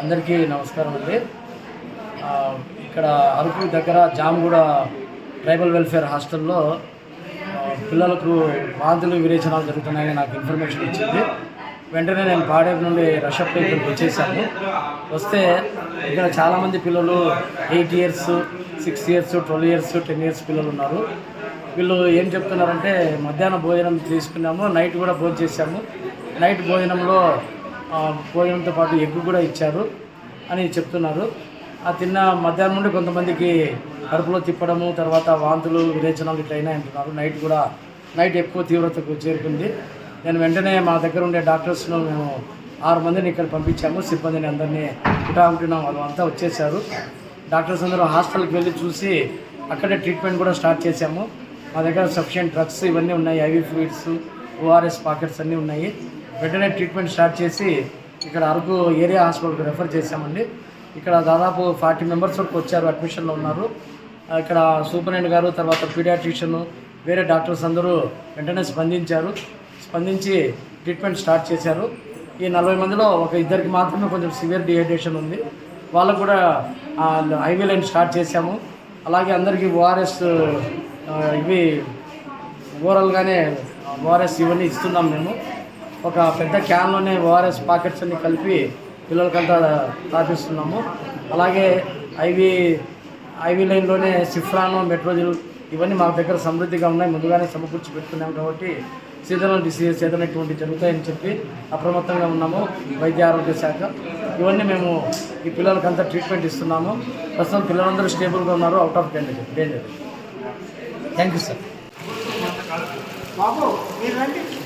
అందరికీ నమస్కారం అండి. ఇక్కడ అరకు దగ్గర జాంగూడ ట్రైబల్ వెల్ఫేర్ హాస్టల్లో పిల్లలకు వాంతులు విరేచనాలు జరుగుతున్నాయని నాకు ఇన్ఫర్మేషన్ వచ్చింది వెంటనే నేను పాడేరు నుండి రషప్ ఇక్కడికి వచ్చేసాను. వస్తే ఇక్కడ చాలామంది పిల్లలు eight years six years twelve years ten years పిల్లలు ఉన్నారు. వీళ్ళు ఏం చెప్తున్నారంటే మధ్యాహ్నం భోజనం తీసుకున్నాము నైట్ కూడా భోజనం చేశాము. నైట్ భోజనంలో భోజనంతో పాటు ఎగ్ కూడా ఇచ్చారు అని చెప్తున్నారు. ఆ తిన్న మధ్యాహ్నం నుండి కొంతమందికి కడుపులో తిప్పడము తర్వాత వాంతులు విరేచనాలు ఇట్లా అంటున్నారు. నైట్ కూడా నైట్ ఎక్కువ తీవ్రతకు చేరుకుంది. నేను వెంటనే మా దగ్గర ఉండే డాక్టర్స్ను మేము ఆరు మందిని ఇక్కడ పంపించాము. సిబ్బందిని అందరినీ ఇటాకుంటున్నాం వాళ్ళు అంతా వచ్చేసారు డాక్టర్స్ అందరూ హాస్టల్కి వెళ్ళి చూసి అక్కడే ట్రీట్మెంట్ కూడా స్టార్ట్ చేశాము. మా దగ్గర సఫిషియంట్ డ్రగ్స్ ఇవన్నీ ఉన్నాయి. ఐవి ఫ్లూయిడ్స్ ఓఆర్ఎస్ పాకెట్స్ అన్నీ ఉన్నాయి. వెంటనే ట్రీట్మెంట్ స్టార్ట్ చేసి ఇక్కడ అరకు ఏరియా హాస్పిటల్కి రెఫర్ చేశామండి. ఇక్కడ దాదాపు ఫార్టీ మెంబర్స్ వరకు వచ్చారు అడ్మిషన్లో ఉన్నారు. ఇక్కడ సూపరింటెండెంట్ గారు తర్వాత పీడియాట్రిషియన్ వేరే డాక్టర్స్ అందరూ వెంటనే స్పందించారు. స్పందించి ట్రీట్మెంట్ స్టార్ట్ చేశారు. ఈ నలభై మందిలో ఒక ఇద్దరికి మాత్రమే కొంచెం సివియర్ డిహైడ్రేషన్ ఉంది. వాళ్ళకు కూడా ఐవీ లైన్ స్టార్ట్ చేశాము. అలాగే అందరికీ ఓఆర్ఎస్ ఇవి ఓవరాల్గానే ఓఆర్ఎస్ ఇవన్నీ ఇస్తున్నాం మేము. ఒక పెద్ద క్యాన్లోనే ఓఆర్ఎస్ పాకెట్స్ అన్ని కలిపి పిల్లలకంతా తాపిస్తున్నాము. అలాగే ఐవి ఐవి లైన్లోనే సిఫ్రాను మెట్రోజిల్ ఇవన్నీ మా దగ్గర సమృద్ధిగా ఉన్నాయి. ముందుగానే సమకూర్చి పెట్టుకున్నాం కాబట్టి సీజనల్ డిసీజెస్ ఏదైనా ఇటువంటి జరుగుతాయని చెప్పి అప్రమత్తంగా ఉన్నాము వైద్య ఆరోగ్య శాఖ. ఇవన్నీ మేము ఈ పిల్లలకంతా ట్రీట్మెంట్ ఇస్తున్నాము. ప్రస్తుతం పిల్లలందరూ స్టేబుల్గా ఉన్నారు. Out of danger danger thank you sir Ay, no